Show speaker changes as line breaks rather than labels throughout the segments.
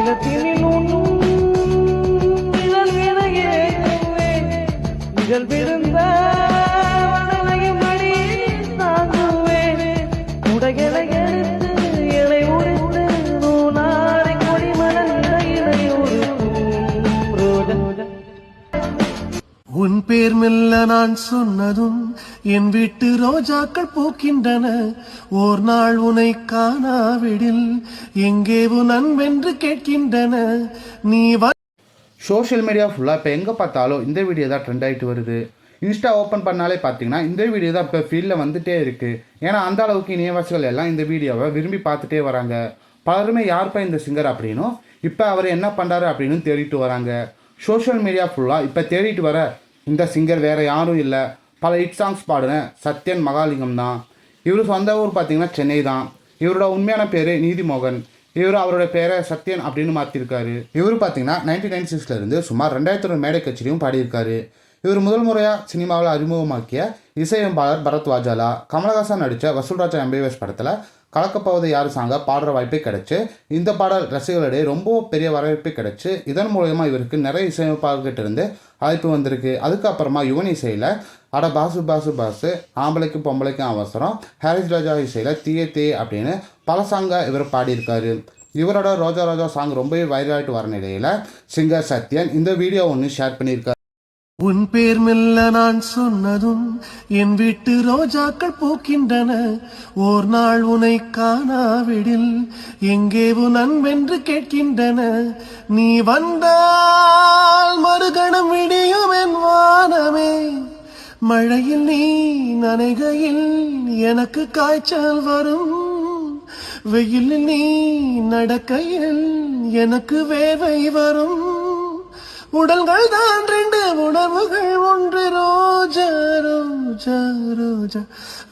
நிலத்தினில் உன்
பேர் மெல்ல நான் சொன்னதும் என் வீட்டு ரோஜாக்கள் பூக்கின்றன. ஓர் நாள் உனை காணாவிடில் எங்கே உன் அன்பென்று கேட்கின்றன. நீ வ
சோஷியல் மீடியா ஃபுல்லாக இப்போ எங்கே பார்த்தாலும் இந்த வீடியோ தான் ட்ரெண்ட் ஆகிட்டு வருது. இன்ஸ்டா ஓப்பன் பண்ணாலே பார்த்தீங்கன்னா இந்த வீடியோ தான் இப்போ ஃபீல்டில் வந்துட்டே இருக்குது ஏன்னா அந்த அளவுக்கு இணையவாசிகள் எல்லாம் இந்த வீடியோவை விரும்பி பார்த்துட்டே வராங்க. பலருமே யார்ப்பா இந்த சிங்கர் அப்படின்னும் இப்போ அவர் என்ன பண்ணுறாரு அப்படின்னு தேடிட்டு வராங்க. சோஷியல் மீடியா ஃபுல்லாக இப்போ தேடிட்டு வர இந்த சிங்கர் வேறு யாரும் இல்லை. பல ஹிட் சாங்ஸ் பாடின சத்யன் மகாலிங்கம் தான். இவர் சொந்த ஊர் பார்த்தீங்கன்னா சென்னை தான். இவரோட உண்மையான பேர் நீதிமோகன். இவர் அவரோட பேரை சத்யன் அப்படின்னு மாற்றிருக்காரு இவர் பார்த்தீங்கன்னா நைன்டீன் நைன்டி சிக்ஸ்லேருந்து சுமார் ரெண்டாயிரத்தி ஒரு மேடை கச்சேரியும் பாடியிருக்காரு. இவர் முதல் முறையாக சினிமாவில் அறிமுகமாக்கிய இசையமைப்பாளர் பரத் வாஜாலா கமலஹாசன் நடித்த வசூல்ராஜா எம்பிபிஎஸ் படத்தில் கலக்கப்போவது யார் சாங்க பாடுற வாய்ப்பே கிடைச்சு. இந்த பாடல் ரசிகர்களிடையே ரொம்ப பெரிய வரவேற்பே கிடைச்சு. இதன் மூலயமா இவருக்கு நிறைய இசையமைப்பாளர்கிட்ட இருந்து அழைப்பு வந்திருக்கு. அதுக்கப்புறமா யுவன் இசையில் அட பாசு பாசு பாசு ஆம்பளைக்கு பொம்பளைக்கும் அவசரம் ஹாரிஸ் ராஜா இசையில் தீய தே அப்படின்னு பல சாங்கை இவர் பாடியிருக்காரு. இவரோட ரோஜா ரோஜா சாங் ரொம்பவே வைரலாகிட்டு வர நிலையில் சிங்கர் சத்யன் இந்த வீடியோ ஒன்று ஷேர் பண்ணியிருக்காரு.
உன் பேர் மெல்ல நான் சொன்னதும் என் வீட்டு ரோஜாக்கள் பூக்கின்றன. ஓர் நாள் உனை காணாவிடில் எங்கே உன் அன்பென்று கேட்கின்றன. நீ வந்தால் மறுகணம் விடியும் என் வானமே. மழையில் நீ நனைகையில் எனக்கு காய்ச்சல் வரும். வெயிலில் நீ நடக்கையில் எனக்கு வேவை வரும். உடல்கள் தான் ரெண்டு உணர்வுகள் ஒன்று. ரோஜா ரோஜா ரோஜா.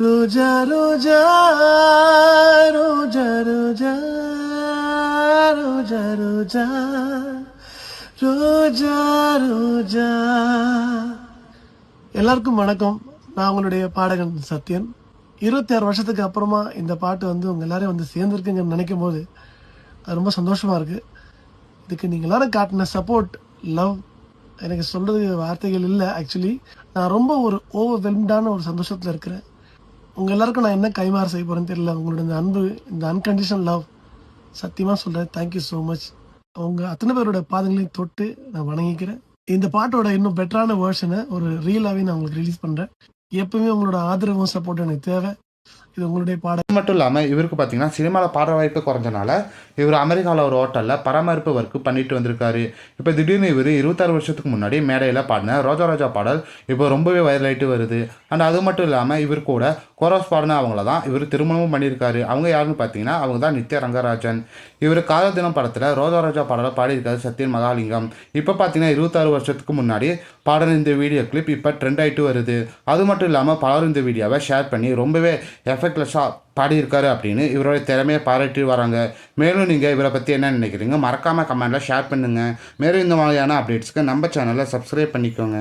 ரோஜா ரோஜா ரோஜா ரோஜா ரோஜா ரோஜா. ரோஜா ரோஜா. எல்லாருக்கும் வணக்கம். நான் உங்களுடைய பாடகன் சத்யன். இருபத்தி ஆறு வருஷத்துக்கு அப்புறமா இந்த பாட்டு வந்து உங்கள் எல்லாரையும் வந்து சேர்ந்துருக்குங்கன்னு நினைக்கும் போது அது ரொம்ப சந்தோஷமாக இருக்குது இதுக்கு நீங்கள் எல்லாரும் காட்டின சப்போர்ட் லவ் எனக்கு சொல்கிறது வார்த்தைகள் இல்லை ஆக்சுவலி நான் ரொம்ப ஒரு ஓவர்வெல்ம்டான ஒரு சந்தோஷத்தில் இருக்கிறேன். உங்கள் எல்லாருக்கும் நான் என்ன கைமாறு செய்ய போகிறேன்னு தெரியல. உங்களோட இந்த அன்பு இந்த அன்கண்டிஷன் லவ் சத்தியமாக சொல்கிறேன் தேங்க்யூ ஸோ மச் அவங்க அத்தனை பேரோட பாதங்களையும் தொட்டு நான் வணங்கிக்கிறேன். இந்த பாட்டோட இன்னும் பெட்டரான வேர்ஷனை ஒரு ரீலாகவே நான் உங்களுக்கு ரிலீஸ் பண்ணுறேன் எப்பவுமே உங்களோட ஆதரவும் சப்போர்ட் எனக்கு தேவை. இது உங்களுடைய
பாடம் மட்டும் இல்லாமல் இவருக்கு பார்த்தீங்கன்னா சினிமாவில் பாட வாய்ப்பு குறைஞ்சனால இவர் அமெரிக்காவில் ஒரு ஹோட்டலில் பராமரிப்பு ஒர்க்கு பண்ணிட்டு வந்திருக்காரு. இப்போ திடீர்னு இவர் இருபத்தாறு வருஷத்துக்கு முன்னாடி மேடையில் பாடின ரோஜா ரோஜா பாடல் இப்போ ரொம்பவே வைரலாயிட்டு வருது. அண்ட் அது மட்டும் இல்லாமல் இவர் கூட கோரஸ் பாடின அவங்கள தான் இவர் திருமணமும் பண்ணியிருக்காரு. அவங்க யாருன்னு பார்த்தீங்கன்னா அவங்க தான் நித்யா ரங்கராஜன். இவர் காதல் தினம் படத்தில் ரோஜா ரோஜா பாடலை பாடியிருக்காரு சத்யன் மகாலிங்கம். இப்போ பார்த்தீங்கன்னா இருபத்தாறு வருஷத்துக்கு முன்னாடி பாடல் இந்த வீடியோ கிளிப் இப்போ ட்ரெண்ட் ஆகிட்டு வருது. அது மட்டும் இல்லாமல் பலரும் இந்த வீடியோவை ஷேர் பண்ணி ரொம்பவே எஃபெக்ட்லெஸ்ஸாக பாடியிருக்காரு அப்படின்னு இவரோட திறமையை பாராட்டி வராங்க. மேலும் நீங்கள் இவரை பற்றி என்ன நினைக்கிறீங்க? மறக்காமல் கமெண்ட்டில் ஷேர் பண்ணுங்கள் மேலும் இந்த மாதிரியான அப்டேட்ஸ்க்கு நம்ம சேனலை சப்ஸ்கிரைப் பண்ணிக்கோங்க.